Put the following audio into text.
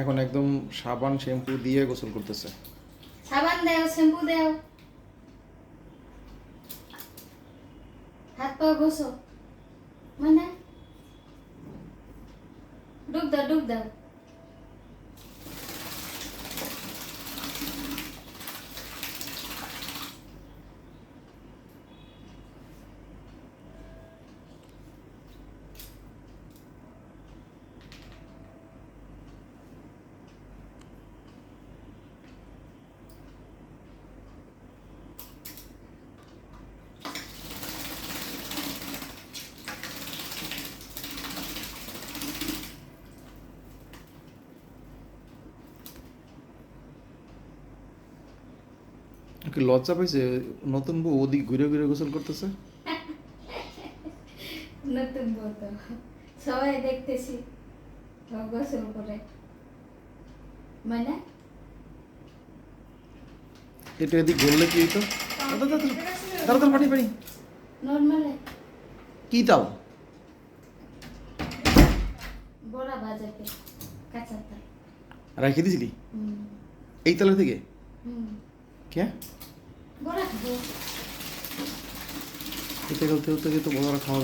এখন একদম সাবান, শ্যাম্পু দিয়ে গোসল করতেছে। সাবান দাও, শ্যাম্পু দাও। হাত পা গোসল মানে? ডুব দাও ডুব দাও। কি লজ্জা পাইছে? নতুন বউ ওদিক ঘুরে ঘুরে গোসল করতেছে? নতুন বলতো সবাই দেখতেছি। গোসল করে। মানে? এটা এদিক ঘুরলে কি হইতো? তাড়াতাড়ি পানি পানি। নর্মালে। কি তাও? বড়া বাজাতে কাঁচা তাল। রাখি দিছিলি? এই তালা থেকে? কে? এটা গেলতে হতে তো বড় খাওয়া